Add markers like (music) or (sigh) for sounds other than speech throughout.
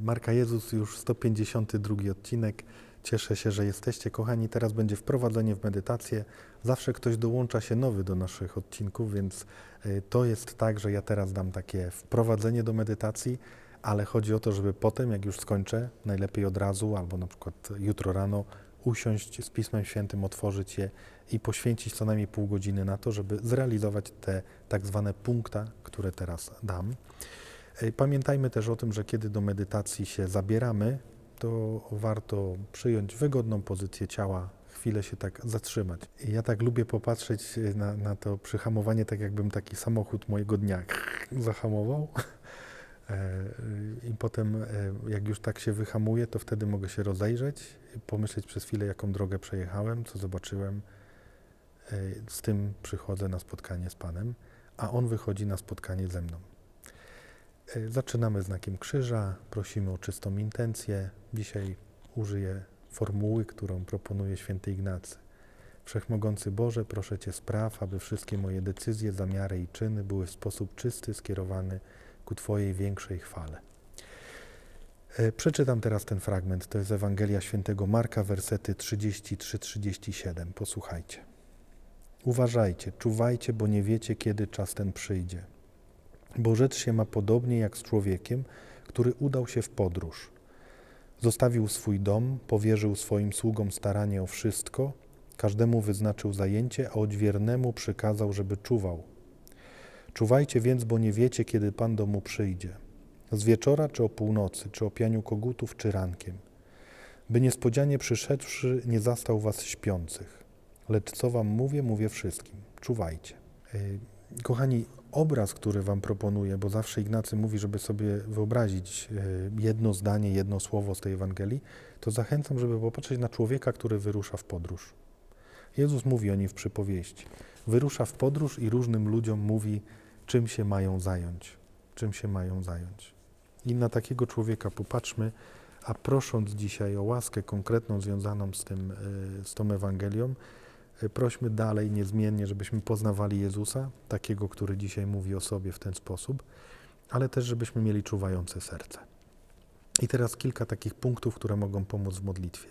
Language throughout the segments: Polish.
Marka Jezus, już 152 odcinek. Cieszę się, że jesteście. Kochani, teraz będzie wprowadzenie w medytację. Zawsze ktoś dołącza się nowy do naszych odcinków, więc y, to jest tak, że ja teraz dam takie wprowadzenie do medytacji, ale chodzi o to, żeby potem, jak już skończę, najlepiej od razu albo na przykład jutro rano, usiąść z Pismem Świętym, otworzyć je i poświęcić co najmniej pół godziny na to, żeby zrealizować te tak zwane punkta, które teraz dam. Pamiętajmy też o tym, że kiedy do medytacji się zabieramy, to warto przyjąć wygodną pozycję ciała, chwilę się tak zatrzymać. Ja tak lubię popatrzeć na, na to przyhamowanie, tak jakbym taki samochód mojego dnia (laughs) zahamował. (laughs) E, I potem, e, jak już tak się wyhamuje, to wtedy mogę się rozejrzeć, pomyśleć przez chwilę, jaką drogę przejechałem, co zobaczyłem. E, Z tym przychodzę na spotkanie z Panem, a On wychodzi na spotkanie ze mną. Zaczynamy znakiem krzyża, prosimy o czystą intencję. Dzisiaj użyję formuły, którą proponuje święty Ignacy. Wszechmogący Boże, proszę Cię spraw, aby wszystkie moje decyzje, zamiary i czyny były w sposób czysty skierowane ku Twojej większej chwale. E, Przeczytam teraz ten fragment. To jest Ewangelia świętego Marka, wersety 33-37. Posłuchajcie. Uważajcie, czuwajcie, bo nie wiecie, kiedy czas ten przyjdzie. Bo rzecz się ma podobnie jak z człowiekiem, który udał się w podróż. Zostawił swój dom, powierzył swoim sługom staranie o wszystko, każdemu wyznaczył zajęcie, a odźwiernemu przykazał, żeby czuwał. Czuwajcie więc, bo nie wiecie, kiedy Pan domu przyjdzie. Z wieczora, czy o północy, czy o pianiu kogutów, czy rankiem. By niespodzianie przyszedłszy, nie zastał was śpiących. Lecz co wam mówię, mówię wszystkim. Czuwajcie. Ej, Kochani, obraz, który Wam proponuję, bo zawsze Ignacy mówi, żeby sobie wyobrazić e, jedno zdanie, jedno słowo z tej Ewangelii, to zachęcam, żeby popatrzeć na człowieka, który wyrusza w podróż. Jezus mówi o nim w przypowieści. Wyrusza w podróż i różnym ludziom mówi, czym się mają zająć. Czym się mają zająć. I na takiego człowieka popatrzmy, a prosząc dzisiaj o łaskę konkretną związaną z, tym, e, z tą Ewangelią, prośmy dalej niezmiennie, żebyśmy poznawali Jezusa, takiego, który dzisiaj mówi o sobie w ten sposób, ale też, żebyśmy mieli czuwające serce. I teraz kilka takich punktów, które mogą pomóc w modlitwie.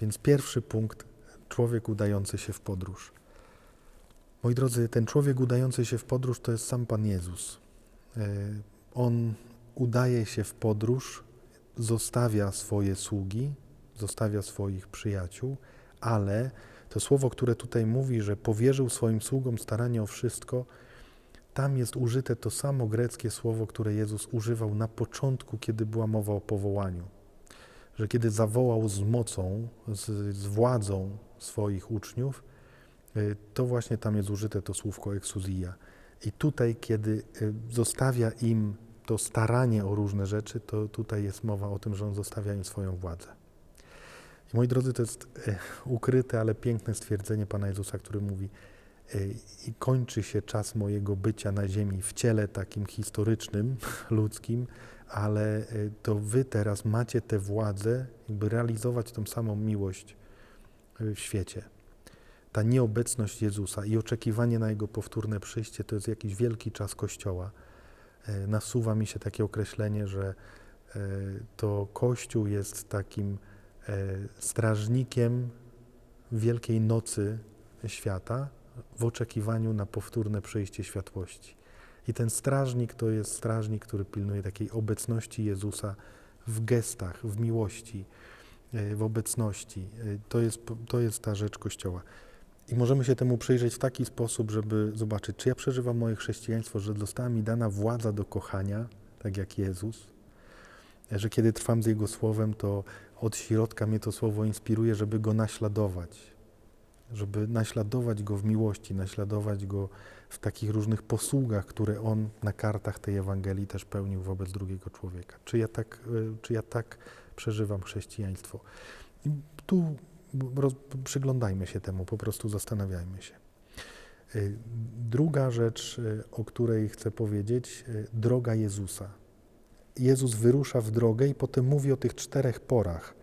Więc pierwszy punkt, człowiek udający się w podróż. Moi drodzy, ten człowiek udający się w podróż to jest sam Pan Jezus. E, On udaje się w podróż, zostawia swoje sługi, zostawia swoich przyjaciół, ale to słowo, które tutaj mówi, że powierzył swoim sługom staranie o wszystko, tam jest użyte to samo greckie słowo, które Jezus używał na początku, kiedy była mowa o powołaniu. Że kiedy zawołał z mocą, z, z władzą swoich uczniów, y, to właśnie tam jest użyte to słówko eksuzja. I tutaj, kiedy y, zostawia im to staranie o różne rzeczy, to tutaj jest mowa o tym, że on zostawia im swoją władzę. I moi drodzy, to jest e, ukryte, ale piękne stwierdzenie Pana Jezusa, który mówi: e, I kończy się czas mojego bycia na ziemi w ciele takim historycznym, (laughs) ludzkim, ale e, to wy teraz macie tę władzę, by realizować tą samą miłość w świecie. Ta nieobecność Jezusa i oczekiwanie na Jego powtórne przyjście to jest jakiś wielki czas Kościoła. Nasuwa mi się takie określenie, że to Kościół jest takim strażnikiem Wielkiej Nocy świata w oczekiwaniu na powtórne przyjście światłości. I ten strażnik to jest strażnik, który pilnuje takiej obecności Jezusa w gestach, w miłości, e, w obecności. E, To jest, to jest ta rzecz Kościoła. I możemy się temu przyjrzeć w taki sposób, żeby zobaczyć, czy ja przeżywam moje chrześcijaństwo, że została mi dana władza do kochania, tak jak Jezus, że kiedy trwam z Jego Słowem, to od środka mnie to Słowo inspiruje, żeby Go naśladować, żeby naśladować Go w miłości, naśladować Go w takich różnych posługach, które On na kartach tej Ewangelii też pełnił wobec drugiego człowieka. Czy ja tak, y, czy ja tak przeżywam chrześcijaństwo? I tu roz, przyglądajmy się temu, po prostu zastanawiajmy się. Y, Druga rzecz, y, o której chcę powiedzieć, droga Jezusa. Jezus wyrusza w drogę i potem mówi o tych czterech porach.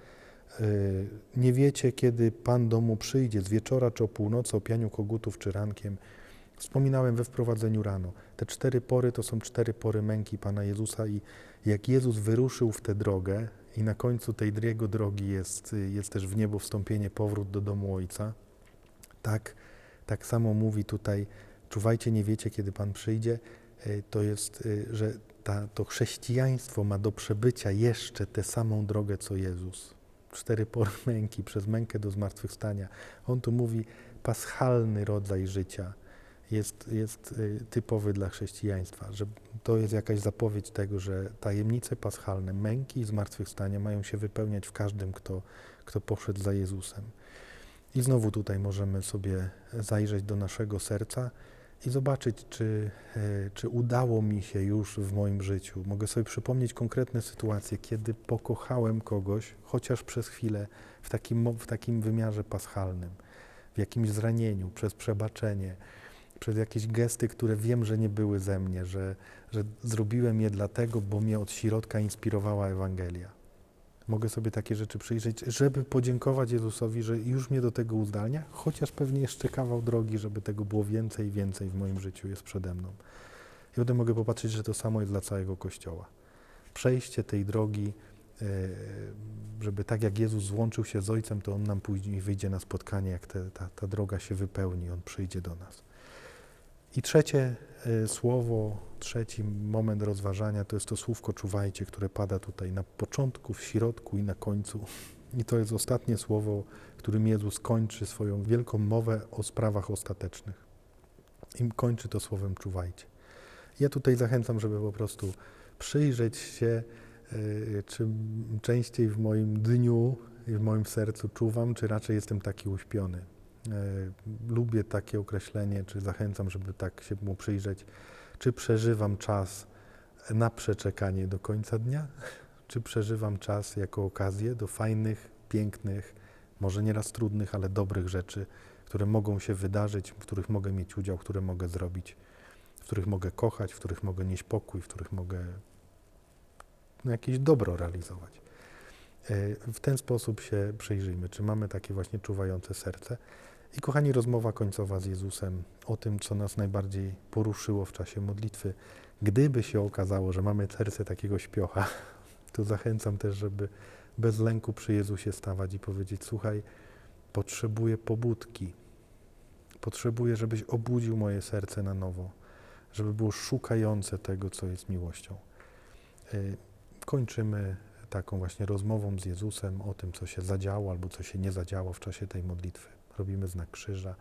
Y, Nie wiecie, kiedy Pan domu przyjdzie, z wieczora czy o północy, o pianiu kogutów czy rankiem. Wspominałem we wprowadzeniu rano. Te cztery pory to są cztery pory męki Pana Jezusa i jak Jezus wyruszył w tę drogę i na końcu tej jego drogi jest, jest też w niebo wstąpienie, powrót do domu Ojca, tak, tak samo mówi tutaj, czuwajcie, nie wiecie, kiedy Pan przyjdzie, y, to jest, y, że ta, to chrześcijaństwo ma do przebycia jeszcze tę samą drogę, co Jezus. Cztery pory męki, przez mękę do zmartwychwstania. On tu mówi paschalny rodzaj życia jest, jest y, typowy dla chrześcijaństwa, że to jest jakaś zapowiedź tego, że tajemnice paschalne, męki i zmartwychwstania mają się wypełniać w każdym, kto, kto poszedł za Jezusem. I znowu tutaj możemy sobie zajrzeć do naszego serca i zobaczyć, czy, e, czy udało mi się już w moim życiu. Mogę sobie przypomnieć konkretne sytuacje, kiedy pokochałem kogoś, chociaż przez chwilę, w takim, w takim wymiarze paschalnym, w jakimś zranieniu, przez przebaczenie, przez jakieś gesty, które wiem, że nie były ze mnie, że, że zrobiłem je dlatego, bo mnie od środka inspirowała Ewangelia. Mogę sobie takie rzeczy przyjrzeć, żeby podziękować Jezusowi, że już mnie do tego uzdalnia, chociaż pewnie jeszcze kawał drogi, żeby tego było więcej i więcej w moim życiu jest przede mną. I potem mogę popatrzeć, że to samo jest dla całego Kościoła. Przejście tej drogi, e, żeby tak jak Jezus złączył się z Ojcem, to On nam później wyjdzie na spotkanie, jak te, ta, ta droga się wypełni, On przyjdzie do nas. I trzecie e, słowo, trzeci moment rozważania to jest to słówko czuwajcie, które pada tutaj na początku, w środku i na końcu. I to jest ostatnie słowo, którym Jezus kończy swoją wielką mowę o sprawach ostatecznych. I kończy to słowem czuwajcie. Ja tutaj zachęcam, żeby po prostu przyjrzeć się, e, czy częściej w moim dniu i w moim sercu czuwam, czy raczej jestem taki uśpiony. E, Lubię takie określenie, czy zachęcam, żeby tak się mu przyjrzeć. Czy przeżywam czas na przeczekanie do końca dnia, czy przeżywam czas jako okazję do fajnych, pięknych, może nieraz trudnych, ale dobrych rzeczy, które mogą się wydarzyć, w których mogę mieć udział, które mogę zrobić, w których mogę kochać, w których mogę nieść pokój, w których mogę jakieś dobro realizować. E, W ten sposób się przyjrzyjmy, czy mamy takie właśnie czuwające serce. I kochani, rozmowa końcowa z Jezusem o tym, co nas najbardziej poruszyło w czasie modlitwy. Gdyby się okazało, że mamy serce takiego śpiocha, (laughs) to zachęcam też, żeby bez lęku przy Jezusie stawać i powiedzieć: Słuchaj, potrzebuję pobudki. Potrzebuję, żebyś obudził moje serce na nowo, żeby było szukające tego, co jest miłością. E, Kończymy taką właśnie rozmową z Jezusem o tym, co się zadziało albo co się nie zadziało w czasie tej modlitwy. Robimy znak krzyża,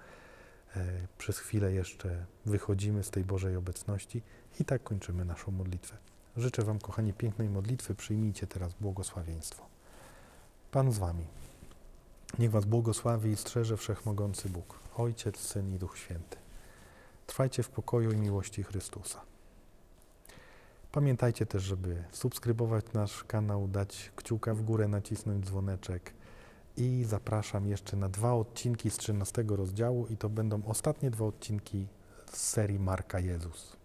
e, przez chwilę jeszcze wychodzimy z tej Bożej obecności i tak kończymy naszą modlitwę. Życzę Wam, kochani, pięknej modlitwy. Przyjmijcie teraz błogosławieństwo. Pan z Wami. Niech Was błogosławi i strzeże Wszechmogący Bóg, Ojciec, Syn i Duch Święty. Trwajcie w pokoju i miłości Chrystusa. Pamiętajcie też, żeby subskrybować nasz kanał, dać kciuka w górę, nacisnąć dzwoneczek i zapraszam jeszcze na dwa odcinki z 13 rozdziału i to będą ostatnie dwa odcinki z serii Marka Jezus.